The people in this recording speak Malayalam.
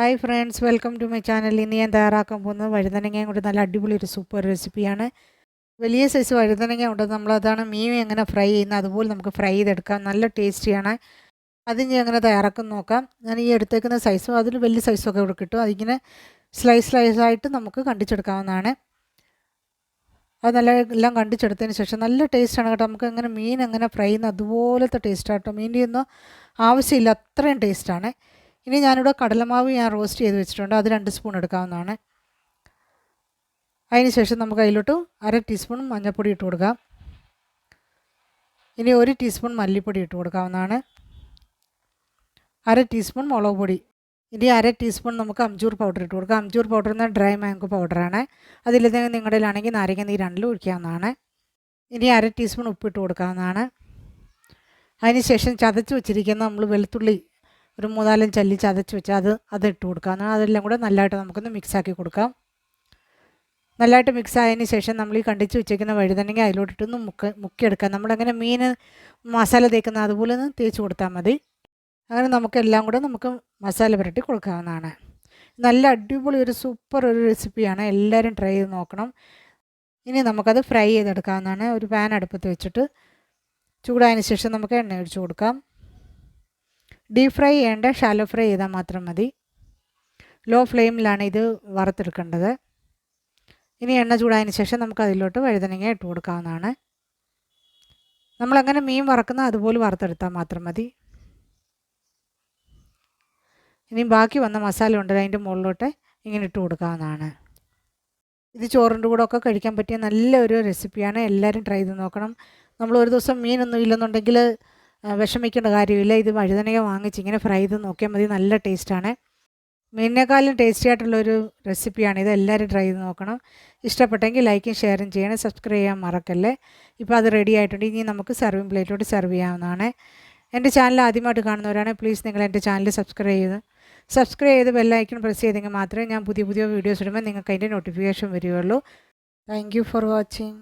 Hi friends welcome to my channel ഇന്ന് ഞാൻ തയ്യാറാക്കാൻ പോകുന്നത് വഴുതനങ്ങയും കൊണ്ട് നല്ല അടിപൊളി ഒരു സൂപ്പർ റെസിപ്പിയാണ് വലിയ സൈസ് വഴുതനങ്ങ ഉണ്ട്. നമ്മളതാണ് മീൻ എങ്ങനെ ഫ്രൈ ചെയ്യുന്നത് അതുപോലെ നമുക്ക് ഫ്രൈ ചെയ്തെടുക്കാം. നല്ല ടേസ്റ്റിയാണ് അത് ഞാൻ എങ്ങനെ തയ്യാറാക്കാൻ നോക്കാം. ഞാൻ ഈ എടുത്തേക്കുന്ന സൈസും അതിൽ വലിയ സൈസൊക്കെ ഇവിടെ കിട്ടും. അതിങ്ങനെ സ്ലൈസ് സ്ലൈസായിട്ട് നമുക്ക് കണ്ടിച്ചെടുക്കാവുന്നതാണ്. അത് നല്ല എല്ലാം കണ്ടിച്ചെടുത്തതിന് ശേഷം നല്ല ടേസ്റ്റാണ് കേട്ടോ. നമുക്ക് എങ്ങനെ മീൻ എങ്ങനെ ഫ്രൈ ചെയ്യുന്ന അതുപോലത്തെ ടേസ്റ്റാണ് കേട്ടോ. മീനിന്റെ ഒന്നും ആവശ്യമില്ല അത്രയും ടേസ്റ്റാണ് ഇനി ഞാനിവിടെ കടലമാവ് ഞാൻ റോസ്റ്റ് ചെയ്ത് വെച്ചിട്ടുണ്ട്. അത് രണ്ട് സ്പൂൺ എടുക്കാവുന്നതാണ്. അതിന് ശേഷം നമുക്ക് അതിലോട്ട് അര ടീസ്പൂൺ മഞ്ഞൾപ്പൊടി ഇട്ട് കൊടുക്കാം. ഇനി ഒരു ടീസ്പൂൺ മല്ലിപ്പൊടി ഇട്ട് കൊടുക്കാവുന്നതാണ്. അര ടീസ്പൂൺ മുളക് പൊടി. ഇനി അര ടീസ്പൂൺ നമുക്ക് അംജൂർ പൗഡർ ഇട്ട് കൊടുക്കാം. അംജൂർ പൗഡർ എന്ന ഡ്രൈ മാംഗോ പൗഡറാണ് അതില്ലെങ്കിൽ നിങ്ങളുടെ ആണെങ്കിൽ നാരങ്ങ നീരാണ്ടിൽ ഒഴിക്കാവുന്നതാണ്. ഇനി അര ടീസ്പൂൺ ഉപ്പിട്ട് കൊടുക്കാവുന്നതാണ്. അതിന് ശേഷം ചതച്ച് വെച്ചിരിക്കുന്ന നമ്മൾ വെളുത്തുള്ളി ഒരു മൂന്നാലും ചല്ലി ചതച്ച് വെച്ച് അത് അത് ഇട്ട് കൊടുക്കാവുന്നതാണ് അതെല്ലാം കൂടെ നല്ലതായിട്ട് നമുക്കൊന്ന് മിക്സാക്കി കൊടുക്കാം. നല്ലതായിട്ട് മിക്സ് ആയതിന് ശേഷം നമ്മൾ ഈ കണ്ടിച്ച് വെച്ചേക്കുന്ന വഴുതനങ്ങ അതിലോട്ടിട്ടൊന്ന് മുക്ക് മുക്കിയെടുക്കാം. നമ്മളങ്ങനെ മീൻ മസാല തേക്കുന്ന അതുപോലെ ഒന്ന് തേച്ച് കൊടുത്താൽ മതി. അങ്ങനെ നമുക്കെല്ലാം കൂടെ നമുക്ക് മസാല പുരട്ടി കൊടുക്കാവുന്നതാണ്. നല്ല അടിപൊളി ഒരു സൂപ്പർ ഒരു റെസിപ്പിയാണ് എല്ലാവരും ട്രൈ ചെയ്ത് നോക്കണം. ഇനി നമുക്കത് ഫ്രൈ ചെയ്തെടുക്കാവുന്നതാണ്. ഒരു പാൻ അടുപ്പത്ത് വെച്ചിട്ട് ചൂടായതിന് ശേഷം നമുക്ക് എണ്ണ ഒഴിച്ച് കൊടുക്കാം. ഡീപ് ഫ്രൈ ചെയ്യേണ്ട ഷാലോ ഫ്രൈ ചെയ്താൽ മാത്രം മതി. ലോ ഫ്ലെയിമിലാണ് ഇത് വറുത്തെടുക്കേണ്ടത്. ഇനി എണ്ണ ചൂടായതിന് ശേഷം നമുക്ക് അതിലോട്ട് വഴുതനങ്ങ ഇട്ട് കൊടുക്കാവുന്നതാണ്. നമ്മളങ്ങനെ മീൻ വറക്കുന്ന അതുപോലെ വറുത്തെടുത്താൽ മാത്രം മതി. ഇനി ബാക്കി വന്ന മസാല ഉണ്ട് അതിന്റെ മുകളിലോട്ട് ഇങ്ങനെ ഇട്ട് കൊടുക്കാവുന്നതാണ്. ഇത് ചോറിന്റെ കൂടെ ഒക്കെ കഴിക്കാൻ പറ്റിയ നല്ലൊരു റെസിപ്പിയാണ് എല്ലാവരും ട്രൈ ചെയ്ത് നോക്കണം. നമ്മൾ ഒരു ദിവസം മീനൊന്നും ഇല്ലെന്നുണ്ടെങ്കിൽ വിഷമിക്കേണ്ട കാര്യമില്ല. ഇത് വഴുതനക വാങ്ങിച്ച് ഇങ്ങനെ ഫ്രൈ ചെയ്ത് നോക്കിയാൽ മതി. നല്ല ടേസ്റ്റാണ്. മീനിനേക്കാളും ടേസ്റ്റി ആയിട്ടുള്ളൊരു റെസിപ്പിയാണ്. ഇത് എല്ലാവരും ട്രൈ ചെയ്ത് നോക്കണം. ഇഷ്ടപ്പെട്ടെങ്കിൽ ലൈക്കും ഷെയറും ചെയ്യണം. സബ്സ്ക്രൈബ് ചെയ്യാൻ മറക്കല്ലേ. ഇപ്പോൾ അത് റെഡി ആയിട്ടുണ്ട്. ഇനി നമുക്ക് സർവിങ് പ്ലേറ്റിലോട്ട് സെർവ് ചെയ്യാവുന്നതാണ്. എന്റെ ചാനൽ ആദ്യമായിട്ട് കാണുന്നവരാണ് പ്ലീസ് നിങ്ങൾ എന്റെ ചാനൽ സബ്സ്ക്രൈബ് ചെയ്ത്. സബ്സ്ക്രൈബ് ചെയ്ത് ബെല്ലൈക്കൺ പ്രസ് ചെയ്തെങ്കിൽ മാത്രമേ ഞാൻ പുതിയ പുതിയ വീഡിയോസ് ഇടുമ്പോൾ നിങ്ങൾക്ക് അതിന്റെ നോട്ടിഫിക്കേഷൻ വരികയുള്ളൂ. Thank for watching